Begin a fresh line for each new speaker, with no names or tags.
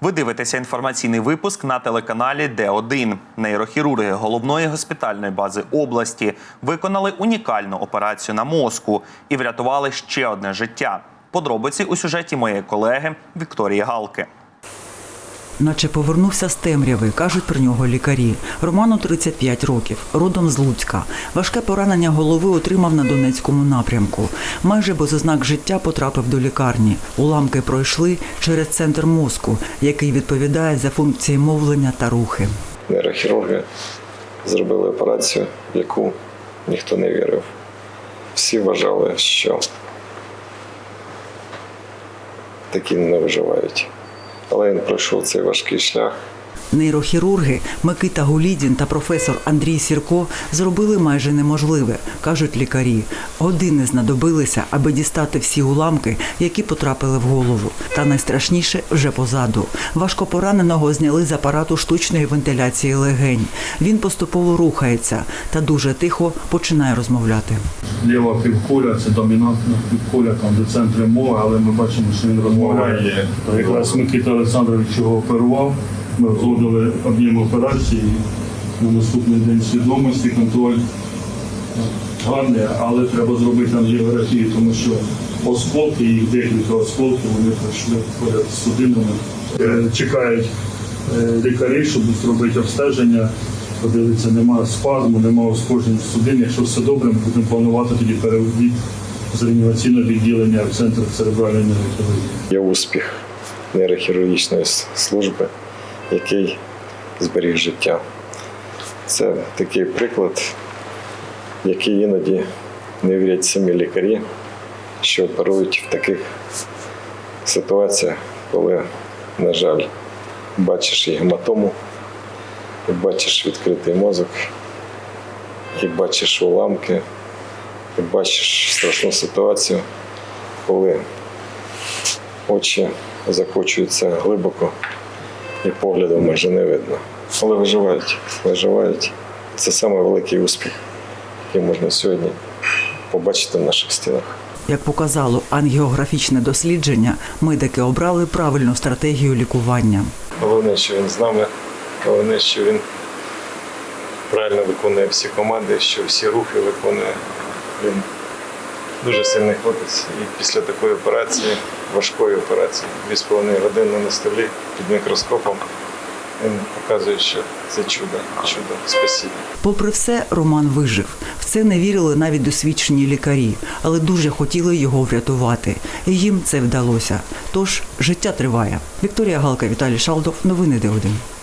Ви дивитеся інформаційний випуск на телеканалі Д1. Нейрохірурги головної госпітальної бази області виконали унікальну операцію на мозку і врятували ще одне життя. Подробиці у сюжеті моєї колеги Вікторії Галки.
Наче повернувся з темряви, кажуть про нього лікарі. Роману 35 років, родом з Луцька. Важке поранення голови отримав на Донецькому напрямку. Майже без ознак життя потрапив до лікарні. Уламки пройшли через центр мозку, який відповідає за функції мовлення та рухи.
Нейрохірурги зробили операцію, в яку ніхто не вірив. Всі вважали, що такі не виживають. Але він пройшов цей важкий шлях.
Нейрохірурги Микита Гулідін та професор Андрій Сірко зробили майже неможливе, кажуть лікарі. Години знадобилися, аби дістати всі уламки, які потрапили в голову. Та найстрашніше вже позаду. Важко пораненого зняли з апарату штучної вентиляції легень. Він поступово рухається та дуже тихо починає розмовляти.
Ліва півкуля це домінантна півкуля там до центру мови, але ми бачимо, що він розмовляє. Якраз Микита Олександрович його оперував. Ми вводили об'єм операції на наступний день свідомості, контроль гарний, але треба зробити ангіографію, тому що осколки, їх декілька осколків, вони пройшли поряд з судинами. Е, Чекають е, лікарі, щоб зробити обстеження. Подивитися, немає спазму, немає ушкоджень судин. Якщо все добре, ми будемо планувати тоді перевід з реанімаційного відділення в центр церебральної нейрохірургії.
Є успіх нейрохірургічної служби, який зберіг життя. Це такий приклад, який іноді не вірять самі лікарі, що оперують в таких ситуаціях, коли, на жаль, бачиш і гематому, і бачиш відкритий мозок, і бачиш уламки, і бачиш страшну ситуацію, коли очі закочуються глибоко і погляду майже не видно. Але виживають, виживають. Це саме великий успіх, який можна сьогодні побачити в наших стінах.
Як показало ангіографічне дослідження, медики обрали правильну стратегію лікування.
Головне, що він з нами, головне, що він правильно виконує всі команди, що всі рухи виконує. Він дуже сильний хлопець. І після такої операції, важкої операції, 2,5 години на столі під мікроскопом, він показує, що це чудо, чудо, спасіння.
Попри все, Роман вижив. В це не вірили навіть досвідчені лікарі, але дуже хотіли його врятувати. І їм це вдалося. Тож життя триває. Вікторія Галка, Віталій Шалдов. Новини Д1.